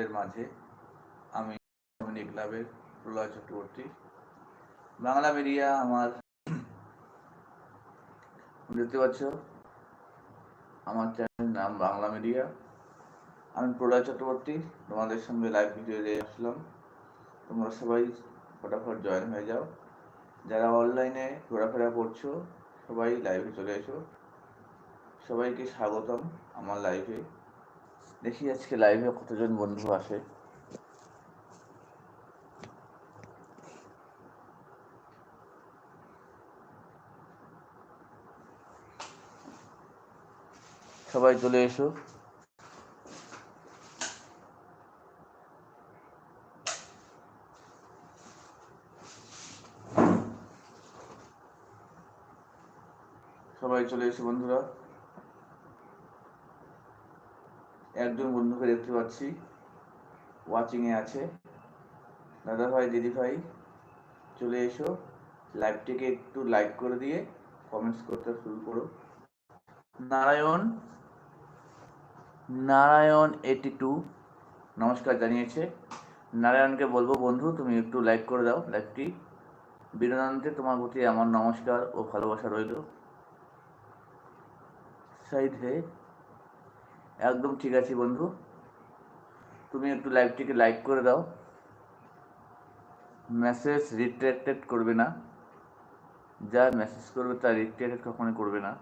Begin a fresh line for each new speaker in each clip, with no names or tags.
তোমাদের মাঝে আমি কমিউনি ক্লাবের প্রলয় চক্রবর্তী। বাংলা মিডিয়া আমার, দেখতে পাচ্ছ, আমার চ্যানেলের নাম বাংলা মিডিয়া। আমি প্রলয় চক্রবর্তী, তোমাদের সঙ্গে লাইভ ভিডিও দিয়ে আসলাম। তোমরা সবাই ফটাফট জয়েন হয়ে যাও। যারা অনলাইনে ঘোরাফেরা করছ, সবাই লাইভে চলে এসো। সবাইকে স্বাগতম আমার লাইভে দেখি আজকে লাইভে কতজন বন্ধু আসে। সবাই চলে এসো। সবাই চলে এসো বন্ধুরা। একজন বন্ধুকে দেখতে পাচ্ছি। ওয়াচিং এ আছে। দাদা ভাই, দিদি ভাই, চলে এসো। লাইভটিকে একটু লাইক করে দিয়ে কমেন্টস করতে শুরু করো। নারায়ণ নারায়ণ এইটি টু নমস্কার জানিয়েছে। নারায়ণকে বলব, বন্ধু, তুমি একটু লাইক করে দাও। লাইভটি বিনোদনতে তোমার প্রতি আমার নমস্কার ও ভালোবাসা রইল। সাইড হে একদম ঠিক আছে বন্ধু। তুমি একটু লাইভটিকে লাইক করে দাও। মেসেজ রিট্রাক্টেড করবে না। যা মেসেজ করবে তা রিট্রাক্টেড কখনোই করবে না।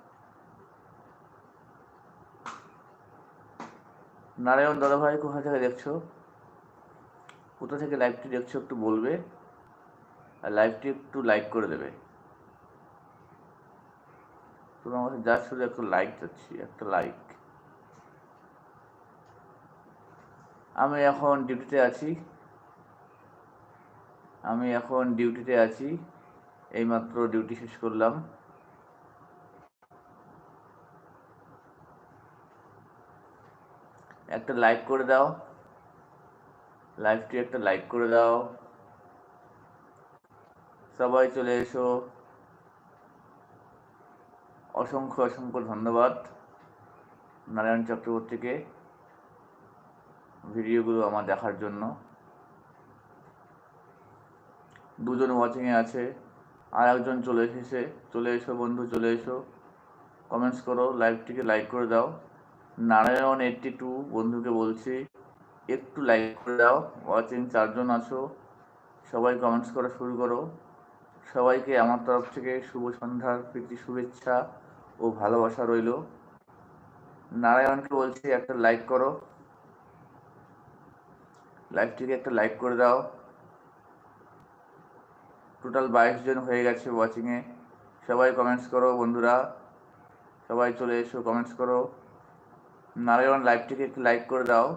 নারায়ণ দাদা ভাই কোথা থেকে দেখছ? কোথা থেকে লাইভটি দেখছ একটু বলবে। আর লাইভটি একটু লাইক করে দেবে। তোমার কাছে যা শুধু একটু লাইক চাচ্ছি, একটা লাইক। আমি এখন ডিউটিতে আছি। আমি এখন ডিউটিতে আছি। এইমাত্র ডিউটি শেষ করলাম। একটা লাইক করে দাও। লাইভটি একটা লাইক করে দাও। সবাই চলে এসো। অসংখ্য অসংখ্য ধন্যবাদ। নারায়ণ চক্রবর্তীকে। ভিডিওগুলো আমার দেখার জন্য। দুজন ওয়াচিংয়ে আছে আর একজন চলে এসেছে। চলে এসো বন্ধু, চলে এসো। কমেন্টস করো লাইভটিকে লাইক করে দাও। নারায়ণ এইটটি টু বন্ধুকে বলছি, একটু লাইক করে দাও। ওয়াচিং চারজন আছো, সবাই কমেন্টস করা শুরু করো। সবাইকে আমার তরফ থেকে শুভ সন্ধ্যার প্রীতি, শুভেচ্ছা ও ভালোবাসা রইল। নারায়ণকে বলছি একটা লাইক করো। লাইভটিকে একটা লাইক করে দাও। টোটাল বাইশ জন হয়ে গেছে ওয়াচিংয়ে সবাই কমেন্টস করো বন্ধুরা। সবাই চলে এসো কমেন্টস করো। নারায়ণ লাইভটিকে একটু লাইক করে দাও।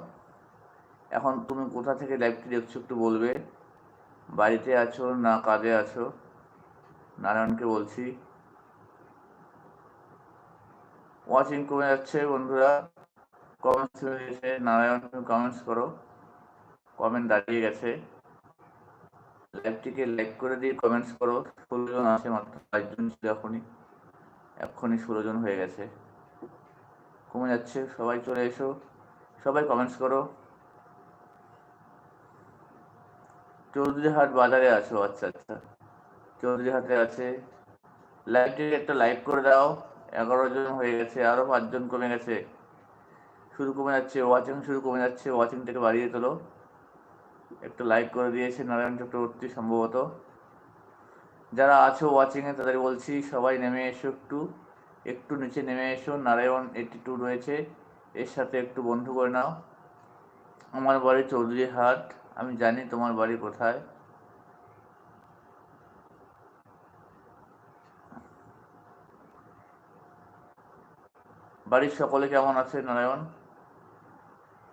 এখন তুমি কোথা থেকে লাইভটি দেখছ একটু বলবে। বাড়িতে আছো না কাজে আছো? নারায়ণকে বলছি। ওয়াচিং কমে যাচ্ছে বন্ধুরা। কমেন্টস নারায়ণ, তুমি কমেন্টস করো। কমেন্ট দাঁড়িয়ে গেছে। লাইভটিকে লাইক করে দিয়ে কমেন্টস করো। ষোলো জন আছে মাত্র পাঁচজন ছিল এখনই। এখনই ষোলো জন হয়ে গেছে। কমে যাচ্ছে, সবাই চলে এসো। সবাই কমেন্টস করো। চৌধুরীহাট বাজারে আছো আচ্ছা আচ্ছা। চৌধুরীহাটে আছে। লাইভটিকে একটা লাইক করে দাও। এগারো জন হয়ে গেছে আরও পাঁচজন কমে গেছে। শুরু কমে যাচ্ছে ওয়াচিং শুরু কমে যাচ্ছে ওয়াচিং থেকে বাড়িয়ে তোলো। একটু লাইক করে দিয়েছে নারায়ণ চক্রবর্তী সম্ভবত। যারা আছো ওয়াচিংয়ে তাদের বলছি সবাই নেমে এসো একটু। একটু নিচে নেমে এসো, নারায়ণ এইটি টু রয়েছে। এর সাথে একটু বন্ধু করে নাও। আমার বাড়ি চৌধুরী হাট আমি জানি তোমার বাড়ি কোথায়। বাড়ির সকলে কেমন আছে নারায়ণ?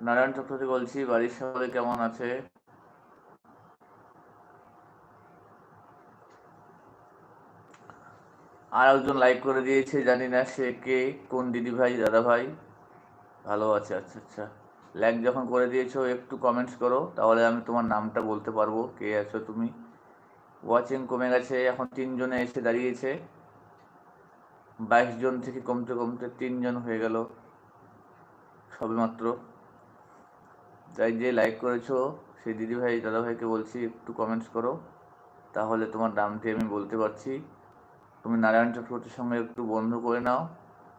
নারায়ণ চক্রবর্তী বলছি, বাড়ির সকলে কেমন আছে? আর একজন লাইক করে দিয়েছে, জানি না সে কে, কোন দিদি ভাই দাদা ভাই ভালো আছে আচ্ছা আচ্ছা। লাইক যখন করে দিয়েছ, একটু কমেন্টস করো, তাহলে আমি তোমার নামটা বলতে পারব, কে আছো তুমি। ওয়াচিং কমে গেছে, এখন তিনজনে এসে দাঁড়িয়েছে। বাইশ জন থেকে কমতে কমতে তিনজন হয়ে গেল, সবেমাত্র। তাই যে লাইক করেছ, সেই দিদিভাই, দাদাভাইকে বলছি, একটু কমেন্টস করো। তাহলে তোমার নামটি আমি বলতে পারছি। তুমি নারায়ণ চক্রবর্তীর সঙ্গে একটু বন্ধ করে নাও।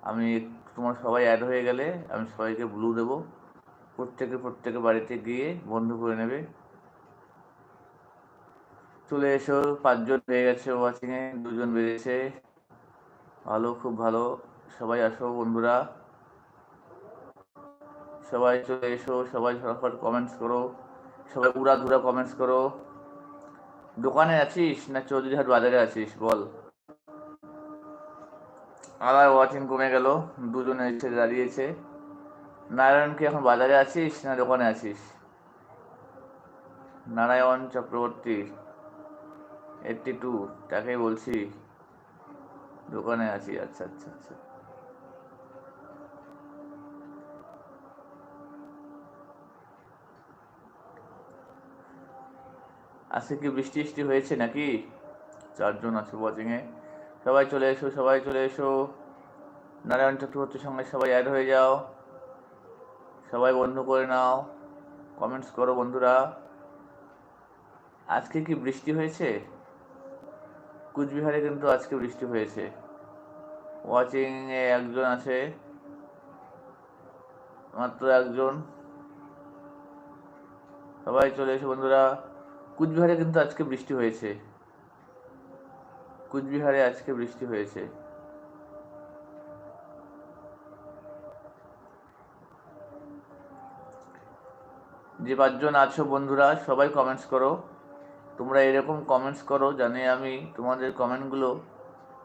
আমি তোমার সবাই অ্যাড হয়ে গেলে আমি সবাইকে ব্লু দেবো। প্রত্যেকে প্রত্যেকের বাড়িতে গিয়ে বন্ধ করে নেবে। চলে এসো, পাঁচজন হয়ে গেছে ওয়াচিংয়ে দুজন বেড়েছে। ভালো, খুব ভালো। সবাই আসো বন্ধুরা। সবাই চলে এসো, সবাই ফটাফট কমেন্টস করো। সবাই উড়া ধুরা কমেন্টস করো। দোকানে আছিস না চৌধুরীহাট বাজারে আছিস? বল। আবার ওয়াচিং কমে গেল। দুজনে এসে দাঁড়িয়েছে। নারায়ণ কি এখন বাজারে আছিস না দোকানে আছিস? নারায়ণ চক্রবর্তী এইটটি টু তাকেই বলছি। দোকানে আছি আচ্ছা আচ্ছা আচ্ছা। আজকে কি বৃষ্টি বৃষ্টি হয়েছে নাকি? চারজন আছে ওয়াচিংয়ে সবাই চলে এসো, সবাই চলে এসো। নারায়ণ চক্রবর্তীর সঙ্গে সবাই অ্যাড হয়ে যাও। সবাই বন্ধু করে নাও। কমেন্টস করো বন্ধুরা। আজকে কি বৃষ্টি হয়েছে? কুচবিহারে কিন্তু আজকে বৃষ্টি হয়েছে। ওয়াচিং এ একজন আছে। মাত্র একজন। সবাই চলে এসো বন্ধুরা। কুচবিহারে কিন্তু আজকে বৃষ্টি হয়েছে। কুচবিহারে আজকে বৃষ্টি হয়েছে। যে পাঁচজন আছো বন্ধুরা, সবাই কমেন্টস করো। তোমরা এরকম কমেন্টস করো জানে আমি তোমাদের কমেন্টগুলো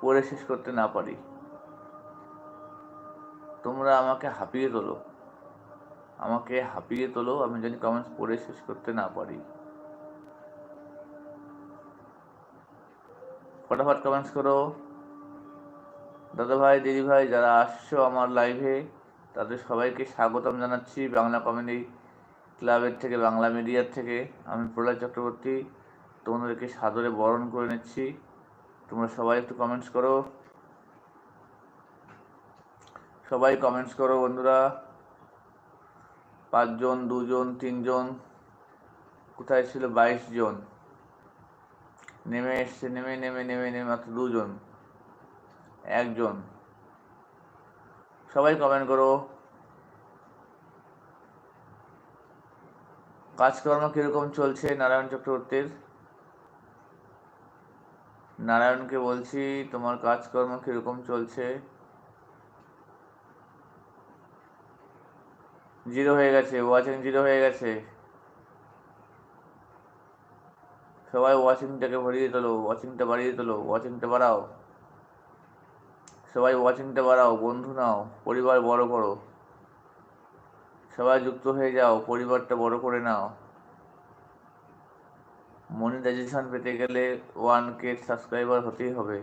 পড়ে শেষ করতে না পারি। তোমরা আমাকে হাঁপিয়ে তোলো। আমাকে হাঁপিয়ে তোলো, আমি যদি কমেন্টস পড়ে শেষ করতে না পারি। ফটাফট কমেন্টস করো দাদা ভাই দিদি ভাই যারা আসছো আমার লাইভে তাদের সবাইকে স্বাগতম জানাচ্ছি বাংলা কমেডি ক্লাবের থেকে বাংলা মিডিয়ার থেকে আমি প্রলয় চক্রবর্তী তোমাদেরকে সাদরে বরণ করে নিচ্ছি তোমরা সবাই একটু কমেন্টস করো সবাই কমেন্টস করো বন্ধুরা পাঁচজন দুজন তিনজন কোথায় ছিল বাইশ জন নেমে এসছে, নেমে নেমে নেমে নেমে মাত্র দুজন। একজন। সবাই কমেন্ট করো। কাজকর্ম কীরকম চলছে নারায়ণ চক্রবর্তীর? নারায়ণকে বলছি, তোমার কাজকর্ম কীরকম চলছে? জিরো হয়ে গেছে ওয়াচিং জিরো হয়ে গেছে। সবাই ওয়াচিংটাকে ভরিয়ে তোলো ওয়াচিংটা বাড়িয়ে তোলো ওয়াচিংটা বাড়াও। সবাই ওয়াচিংটা বাড়াও, বন্ধু নাও, পরিবার বড় করো। সবাই যুক্ত হয়ে যাও, পরিবারটা বড় করে নাও। মনিটাইজেশন পেতে গেলে ওয়ান কে সাবস্ক্রাইবার হতেই হবে।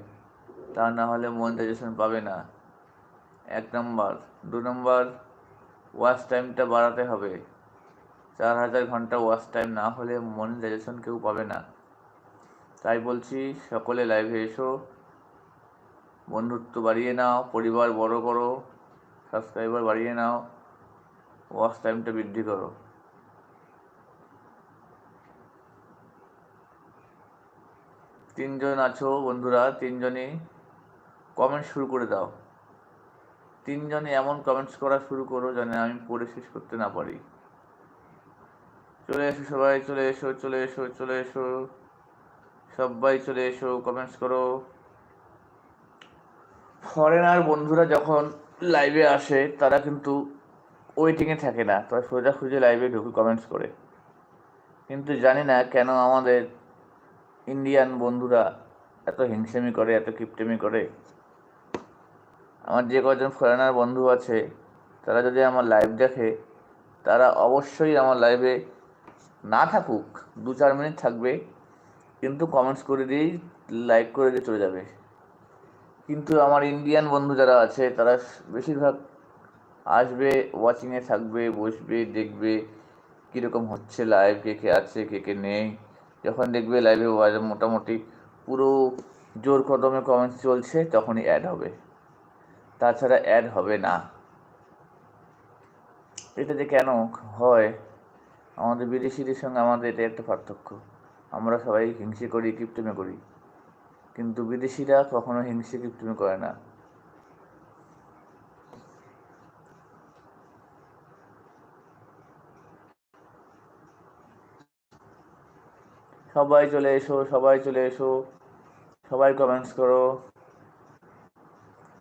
তা না হলে মনিটাইজেশন পাবে না। এক নম্বর। দু নম্বর ওয়াচ টাইমটা বাড়াতে হবে। চার হাজার ঘণ্টা ওয়াচ টাইম না হলে মনিটাইজেশন কেউ পাবে না। তাই বলছি, সকলে লাইভে এসো। বন্ধুত্ব বাড়িয়ে নাও, পরিবার বড় করো সাবস্ক্রাইবার বাড়িয়ে নাও ওয়াচ টাইমটা বৃদ্ধি করো। তিনজন আছো বন্ধুরা, তিনজনই কমেন্ট শুরু করে দাও। তিনজনে এমন কমেন্টস করা শুরু করো যেন আমি পড়ে শেষ করতে না পারি। চলে এসো সবাই, চলে এসো চলে এসো চলে এসো। সবাই চলে এসো কমেন্টস করো। ফরেনার বন্ধুরা যখন লাইভে আসে, তারা কিন্তু ওয়েটিংয়ে থাকে না। তারা সোজাসুজি লাইভে ঢুকে কমেন্টস করে। কিন্তু জানি না কেন আমাদের ইন্ডিয়ান বন্ধুরা এত হিংসেমি করে, এত কিপটেমি করে। আমার যে কজন ফরেনার বন্ধু আছে, তারা যদি আমার লাইভ দেখে, তারা অবশ্যই আমার লাইভে না থাকুক দু চার মিনিট থাকবে। কিন্তু কমেন্টস করে দিয়েই লাইক করে দিয়ে চলে যাবে। কিন্তু আমার ইন্ডিয়ান বন্ধু যারা আছে, তারা বেশিরভাগ আসবে ওয়াচিংয়ে থাকবে, বসবে, দেখবে কীরকম হচ্ছে লাইভ কে কে আছে, কে কে নেই। যখন দেখবে লাইভে মোটামুটি পুরো জোর কদমে কমেন্টস চলছে, তখনই অ্যাড হবে। তাছাড়া অ্যাড হবে না। এটা যে কেন হয়? আমাদের বিদেশিদের সঙ্গে আমাদের এটা একটা পার্থক্য। আমরা সবাই হিংসে করি, কিপ্টেমে করি। কিন্তু বিদেশিরা কখনো হিংসে, কিপ্টেমে করে না। সবাই চলে এসো, সবাই চলে এসো। সবাই কমেন্টস করো।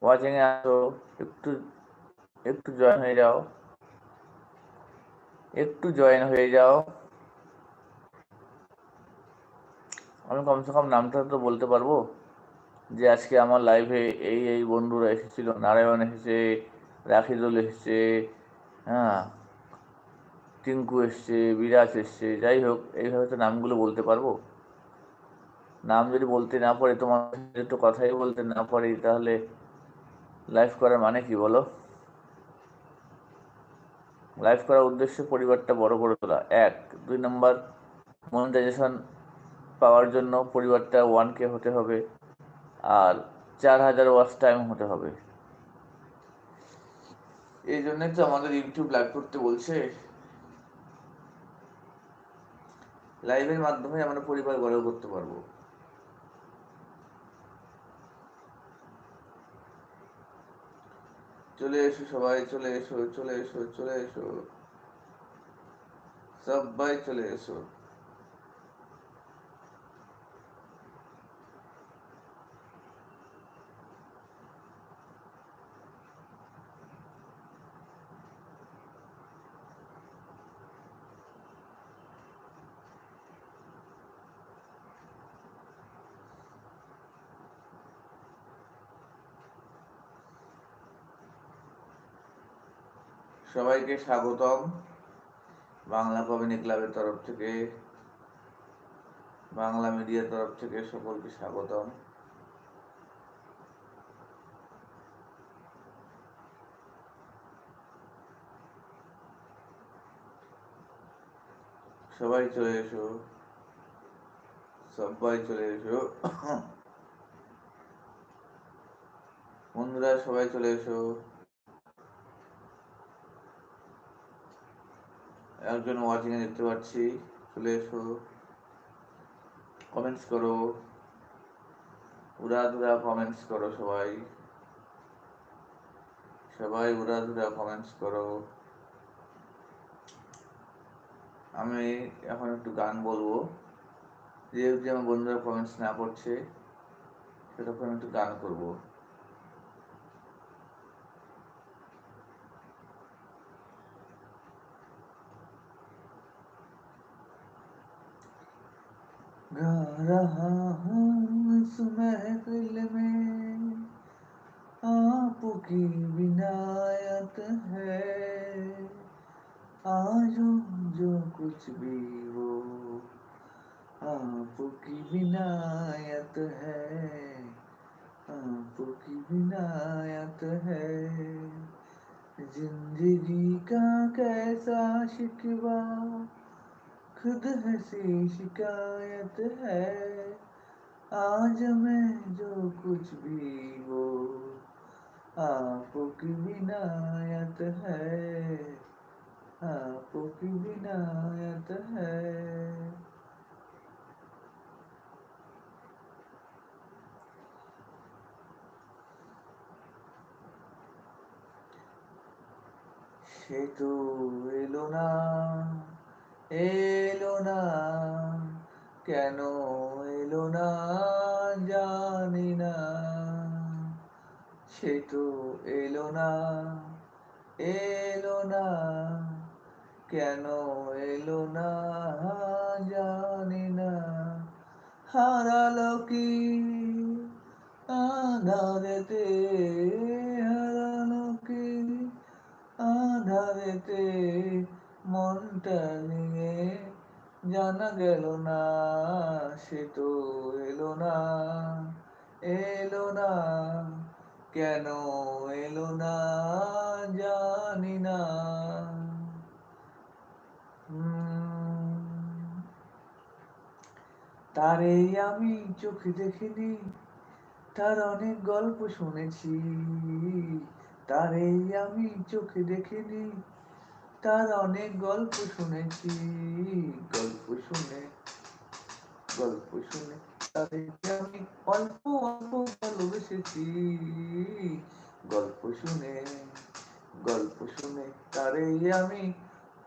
ওয়াচিংয়ে আসো। একটু একটু জয়েন হয়ে যাও। একটু জয়েন হয়ে যাও। আমি কমসে কম নামটা তো বলতে পারব যে আজকে আমার লাইভে এই এই বন্ধুরা এসেছিল, নারায়ণ এসেছে, রাখিদুল এসেছে হ্যাঁ টিঙ্কু এসছে, বিরাজ এসছে, যাই হোক, এইভাবে তো নামগুলো বলতে পারব। নাম যদি বলতে না পারে, তোমার একটু কথাই বলতে না পারি, তাহলে লাইভ করার মানে কি বলো? লাইভ করার উদ্দেশ্য পরিবারটা বড় করে তোলা। এক, দুই নম্বর মনিটাইজেশন পাওয়ার জন্য পরিবারটা ওয়ান কে হতে হবে আর চার হাজার ওয়াচ টাইম হতে হবে। এই জন্যই তো আমাদের ইউটিউব লাইভ করতে বলছে লাইভের মাধ্যমে আমরা পরিবার গড়ে করতে পারব। চলে এসো সবাই, চলে এসো চলে এসো চলে এসো। সবাই চলে এসো। সবাইকে স্বাগতম বাংলা কমিনি ক্লাবের তরফ থেকে, বাংলা মিডিয়ার তরফ থেকে সকলকে স্বাগতম। সবাই চলে এসো, সবাই চলে এসো। বন্ধুরা, সবাই চলে এসো। একজন ওয়াচিং দেখতে পাচ্ছি। চলে এসো। কমেন্টস করো। উড়াধুরা কমেন্টস করো সবাই। সবাই উড়াধুরা কমেন্টস করো। আমি এখন একটু গান বলব। যেহেতু আমার বন্ধুরা কমেন্টস না করছে সেরকম একটু গান করব। रहा हूँ इस महफिल में। आपकी विनायत है। आज जो कुछ भी हो, आपकी विनायत है। आपकी विनायत है। ज़िंदगी का कैसा शिकवा खुद हंसी शिकायत है आज मैं जो कुछ भी हो आपकी विनायत है आपकी विनायत है সে তো এলো না এলো না, কেন এলো না জানি না। সে তো এলো না এলো না, কেন এলো না জানি না। হারালো কি আধারেতে, হারালো কি আধারেতে, মনটা নিয়ে জানা গেল না সে তো এলো না এলো না কেন এলো না জানি না। তারে আমি চোখে দেখিনি, তার অনেক গল্প শুনেছি, তারে আমি চোখে দেখিনি তার অনেক গল্প শুনেছি, গল্প শুনে গল্প শুনে তাদেরকে আমি অল্প অল্প ভালোবেসেছি। গল্প শুনে গল্প শুনে তারে আমি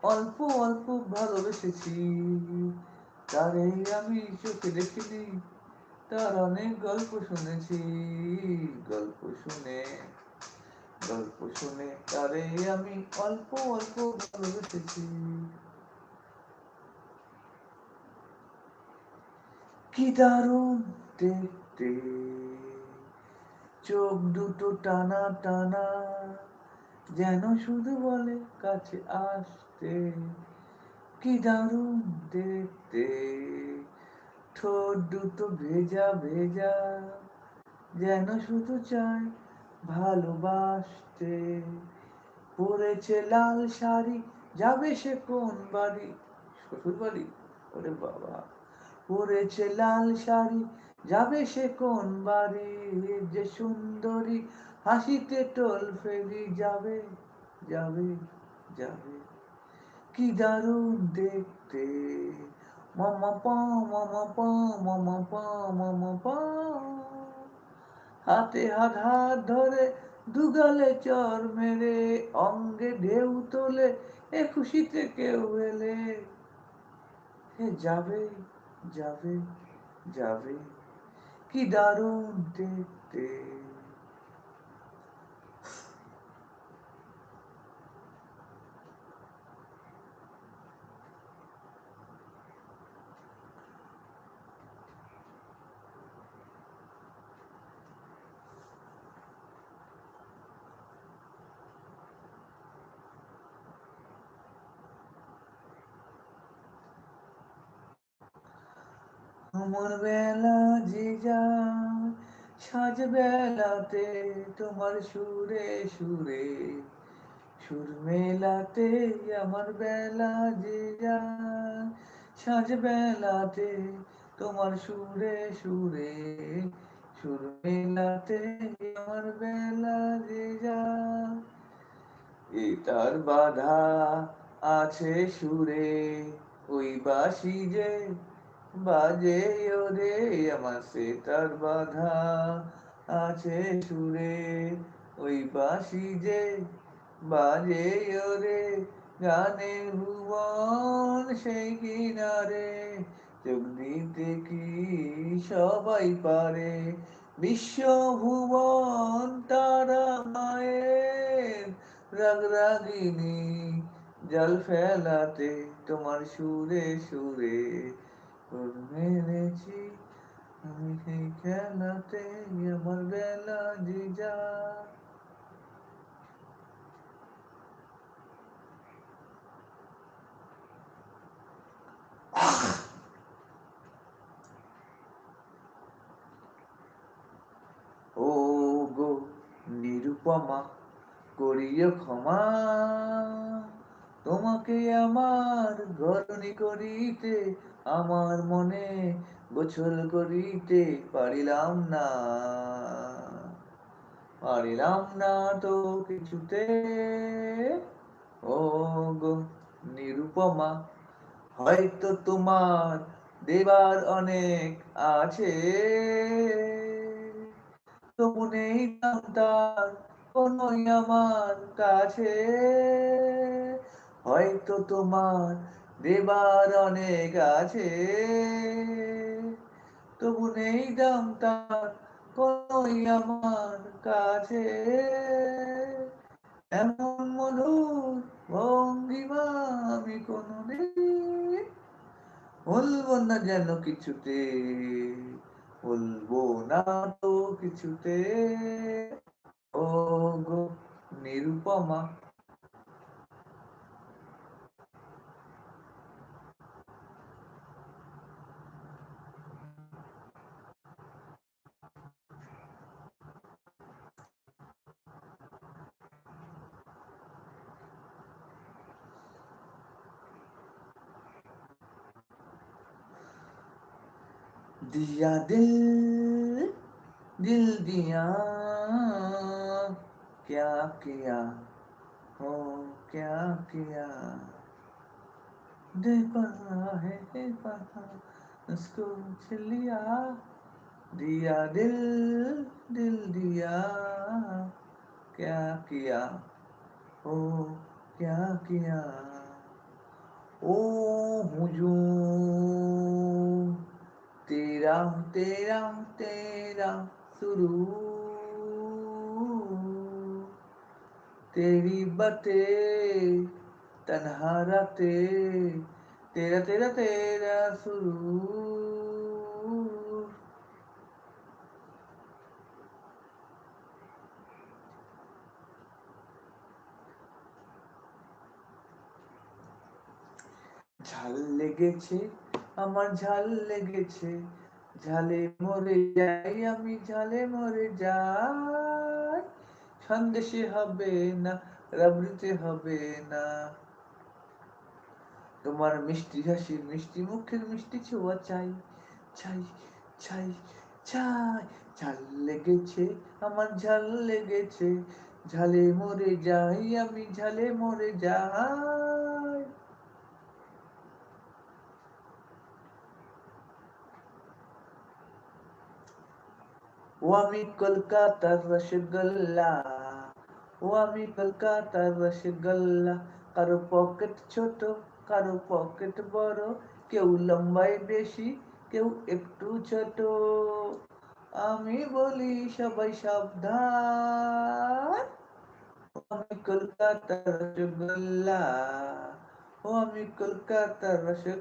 অল্প অল্প ভালোবেসেছি। তারে আমি চোখে দেখিনি, তার অনেক গল্প শুনেছি। গল্প শুনে গল্প শুনে, তারে আমি অল্প অল্প ভালোবেসেছি। কি দারুণ দেখতে। চোখ দুটো টানা টানা, যেন শুধু বলে কাছে আসতে। কি দারুণ দেখতে। ঠোঁট দুটো ভেজা ভেজা, যেন শুধু চায় ভালোবাসতে। পরেছে লাল শাড়ি, যাবে সে কোন বাড়ি? শ্বশুর বাড়ি ওরে বাবা। পরেছে লাল শাড়ি, যাবে সে কোন বাড়ি? যে সুন্দরী, হাসিতে টোল ফেলি, যাবে যাবে যাবে। কি দারুণ দেখতে। মামা পা মামা পা মামা পা মামা পা। হাতে হাত হাত ধরে দুগালে চর মেরে, অঙ্গে ঢেউ তোলে, এ খুশিতে কেউ এলে। হে যাবে যাবে যাবে, কি দারুণ দেখতে আমার বেলা যে সাজ বেলাতে তোমার সুরে সুরে। সুর মেলাতে আমার বেলা যে সাজ বেলাতে তোমার সুরে সুরে। সুর মেলাতে আমার বেলা যে যায় এ তার বাধা আছে সুরে। ওই বাসি যে বাজে ওরে, আমার সে তার বাধা আছে সুরে। ওই বাসি যে বাজে ওরে গানে ভুবন সেই কিনারে। চোখ দিতে কি সবাই পারে? বিশ্ব ভুবন তারা মায়ের রাগ রাগিনী, জল ফেলাতে তোমার সুরে সুরে। মেরেছি আমি সেই খেলাতে আমার বেলা যে যা। ও গো নিরুপমা করিও ক্ষমা। তোমাকে আমার গরণি করিতে, আমার মনে গোছল করিতে পারিলাম না। পারিলাম না তো কিছুতে। ও গো নিরুপমা, হয়তো তোমার দেবার অনেক আছে। তবু নেই তার কোনই আমার কাছে। হয়তো তোমার দেবার অনেক আছে। তবু নেই দাম তার আমার কাছে। এমন মধুর ভঙ্গিমা আমি কোনো বলব না যেন কিছুতে বলব না তো কিছুতে। ও গো নিরুপমা दिया दिल दिल दिया। क्या किया? हो क्या किया? दे पहा है, दे पहा उसको लिया। दिया दिल दिल दिया। क्या किया? ओ क्या किया? ओ हुजूम तेरा तेरा तेरा शुरू तेरी बते तन्हा राते तेरा तेरा तेरा शुरू ঝাল লেগেছে আমার ঝাল লেগেছে, ঝালে মরে যাই আমি, ঝালে মরে যাই। সন্দেশে হবে না, রাবড়িতে হবে না। তোমার মিষ্টি হাসির মিষ্টি, মুখের মিষ্টি ছোঁয়া চাই চাই চাই চাই। ঝাল লেগেছে, আমার ঝাল লেগেছে, ঝালে মরে যাই আমি, ঝালে মরে যাই। আমি কলকাতার রসগোল্লা ও আমি কলকাতার রসগোল্লা কারও পকেট ছোট কারও পকেট বড় কেউ লম্বায় বেশি কেউ একটু ছোট আমি বলি সবাই সাবধান ও আমি কলকাতার রসগোল্লা ও আমি কলকাতার রসগোল্লা